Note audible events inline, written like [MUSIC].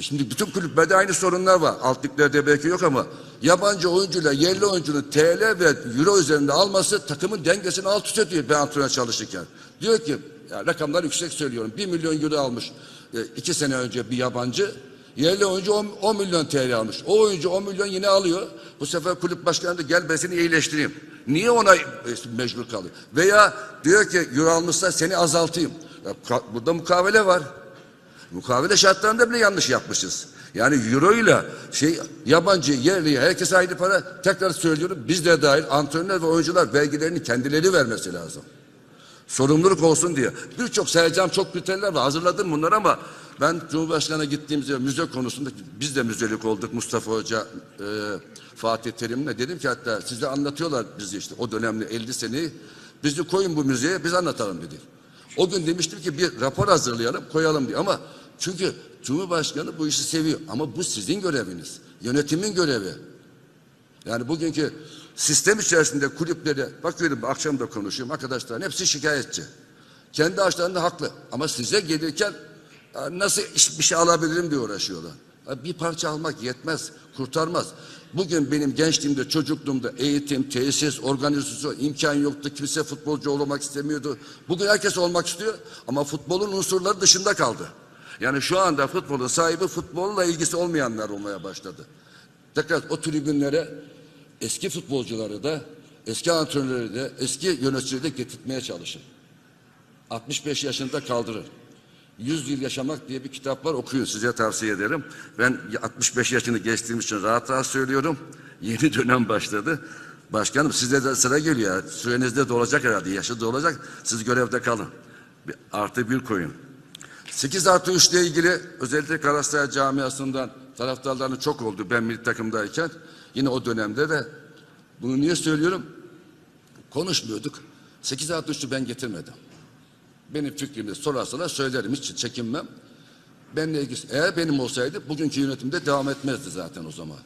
E şimdi bütün kulüplerde aynı sorunlar var. Alt belki yok ama yabancı oyuncuyla yerli oyuncunun TL ve Euro üzerinde alması takımın dengesini alt üst ediyor ben antrenör çalışırken. Diyor ki ya rakamlar yüksek söylüyorum. 1 milyon euro almış e, iki sene önce bir yabancı. Yerli oyuncu 10, 10 milyon TL almış. O oyuncu 10 milyon yine alıyor. Bu sefer kulüp başkanı da gel ben seni iyileştireyim. Niye ona e, mecbur kalıyor? Veya diyor ki euro almışsa seni azaltayım. Ya, burada mukavele var. Mukavele şartlarında bile yanlış yapmışız. Yani euro ile şey yabancı yerli herkes aynı para tekrar söylüyorum biz de dahil antrenörler ve oyuncular vergilerini kendileri vermesi lazım. Sorumluluk olsun diye. Birçok sayacağım çok kriterler var. Hazırladım bunları ama ben Cumhurbaşkanı'na gittiğimizde müze konusunda biz de müzelik olduk Mustafa Hoca, e, Fatih Terim'le. Dedim ki hatta size anlatıyorlar bizi işte o dönemde 50 seneyi. Bizi koyun bu müzeye biz anlatalım dedi. O gün demiştim ki bir rapor hazırlayalım koyalım diye ama çünkü Cumhurbaşkanı bu işi seviyor ama bu sizin göreviniz. Yönetimin görevi. Yani bugünkü sistem içerisinde kulüplere bakıyorum akşam da konuşuyorum arkadaşların hepsi şikayetçi. Kendi açlarında haklı ama size gelirken "Ya nasıl iş, bir şey alabilirim diye uğraşıyorlar. Bir parça almak yetmez, kurtarmaz. Bugün benim gençliğimde, çocukluğumda eğitim, tesis, organizasyon imkan yoktu. Kimse futbolcu olmak istemiyordu. Bugün herkes olmak istiyor ama futbolun unsurları dışında kaldı. Yani şu anda futbolun sahibi futbolla ilgisi olmayanlar olmaya başladı. Tekrar o tribünlere eski futbolcuları da, eski antrenörleri de, eski yöneticileri de getirtmeye çalışın. 65 yaşında kaldırır. 100 yıl yaşamak diye bir kitap var okuyun size tavsiye ederim. Ben 65 yaşını geçtiğim için rahat rahat söylüyorum. [LAUGHS] Yeni dönem başladı. Başkanım size de sıra geliyor. Sürenizde de olacak herhalde. Yaşı da olacak. Siz görevde kalın. Bir artı bir koyun. 8 artı 3 ile ilgili özellikle Galatasaray camiasından taraftarlarının çok oldu ben milli takımdayken. Yine o dönemde de bunu niye söylüyorum? Konuşmuyorduk. 8 artı 3'ü ben getirmedim. Benim fikrimi sorarsalar söylerim hiç çekinmem. Benle ilgisi eğer benim olsaydı bugünkü yönetimde devam etmezdi zaten o zaman.